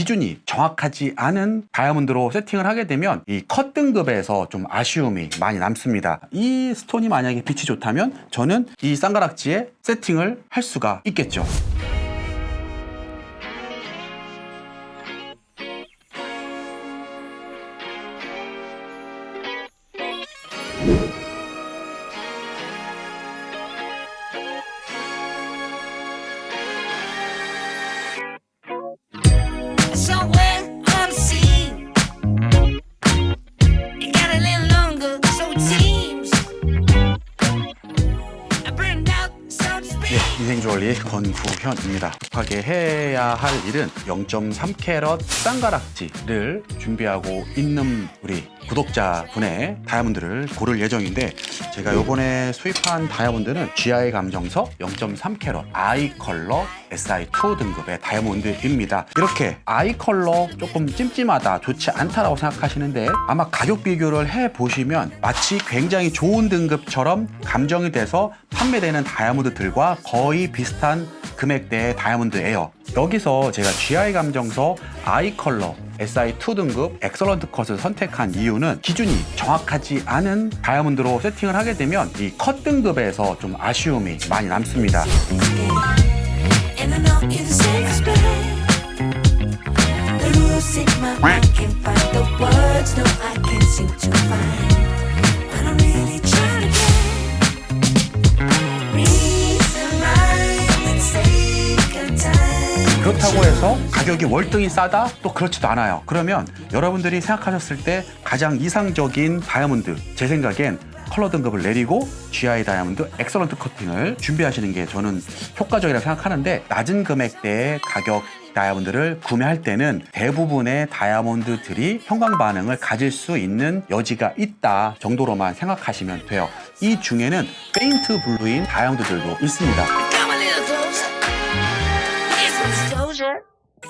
기준이 정확하지 않은 다이아몬드로 세팅을 하게 되면 이 컷 등급에서 좀 아쉬움이 많이 남습니다. 이 스톤이 만약에 빛이 좋다면 저는 이 쌍가락지에 세팅을 할 수가 있겠죠. 주얼리 권구현입니다. 급하게 해야 할 일은 0.3캐럿 쌍가락지를 준비하고 있는 우리 구독자분의 다이아몬드를 고를 예정인데 제가 요번에 수입한 다이아몬드는 GI 감정석 0.3캐럿 아이 컬러 SI2 등급의 다이아몬드입니다. 이렇게 아이 컬러 조금 찜찜하다, 좋지 않다라고 생각하시는데 아마 가격 비교를 해 보시면 마치 굉장히 좋은 등급처럼 감정이 돼서 판매되는 다이아몬드들과 거의 비슷한 금액대의 다이아몬드예요. 여기서 제가 GI 감정서 아이 컬러 SI2 등급 엑설런트 컷을 선택한 이유는 기준이 정확하지 않은 다이아몬드로 세팅을 하게 되면 이 컷 등급에서 좀 아쉬움이 많이 남습니다. 그렇다고 해서 가격이 월등히 싸다? 또 그렇지도 않아요. 그러면 여러분들이 생각하셨을 때 가장 이상적인 다이아몬드, 제 생각엔 컬러 등급을 내리고 GI 다이아몬드 엑설런트 커팅을 준비하시는 게 저는 효과적이라 생각하는데 낮은 금액대의 가격 다이아몬드를 구매할 때는 대부분의 다이아몬드들이 형광 반응을 가질 수 있는 여지가 있다 정도로만 생각하시면 돼요. 이 중에는 페인트 블루인 다이아몬드들도 있습니다. Disclosure.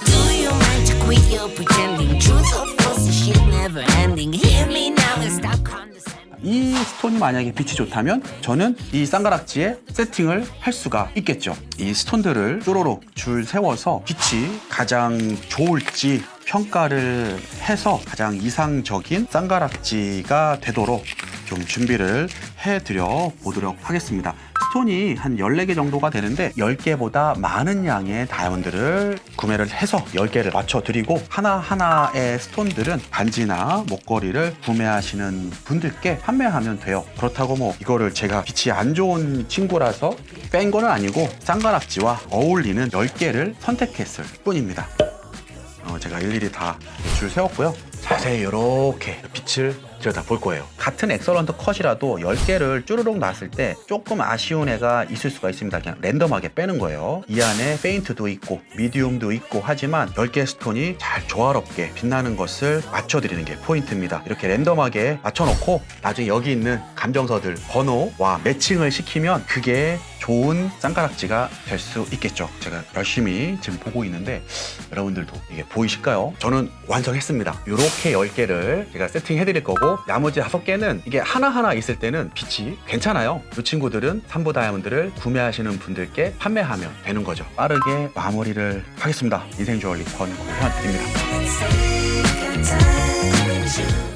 Do you mind to quit your pretending? Truth or false, this shit never ending. Hear me now and stop condescending. 이 스톤이 만약에 빛이 좋다면 저는 이 쌍가락지에 세팅을 할 수가 있겠죠. 이 스톤들을 쪼로록 줄 세워서 빛이 가장 좋을지 평가를 해서 가장 이상적인 쌍가락지가 되도록 좀 준비를 해드려 보도록 하겠습니다. 스톤이 한 14개 정도가 되는데 10개보다 많은 양의 다이아몬드를 구매를 해서 10개를 맞춰드리고 하나하나의 스톤들은 반지나 목걸이를 구매하시는 분들께 판매하면 돼요. 그렇다고 뭐 이거를 제가 빛이 안 좋은 친구라서 뺀 거는 아니고 쌍가락지와 어울리는 10개를 선택했을 뿐입니다. 어, 제가 일일이 다 줄 세웠고요. 자세히 이렇게 빛을 들여다 볼 거예요. 같은 엑설런트 컷이라도 10개를 쭈르륵 놨을 때 조금 아쉬운 애가 있을 수가 있습니다. 그냥 랜덤하게 빼는 거예요. 이 안에 페인트도 있고 미디움도 있고 하지만 10개 스톤이 잘 조화롭게 빛나는 것을 맞춰드리는 게 포인트입니다. 이렇게 랜덤하게 맞춰놓고 나중에 여기 있는 감정서들 번호와 매칭을 시키면 그게 좋은 쌍가락지가 될 수 있겠죠. 제가 열심히 지금 보고 있는데 여러분들도 이게 보이실까요? 저는 완성했습니다. 이렇게 10개를 제가 세팅해 드릴 거고 나머지 5개는 이게 하나하나 있을 때는 빛이 괜찮아요. 이 친구들은 삼부 다이아몬드를 구매하시는 분들께 판매하면 되는 거죠. 빠르게 마무리를 하겠습니다. 인생 주얼리 권구현입니다. Say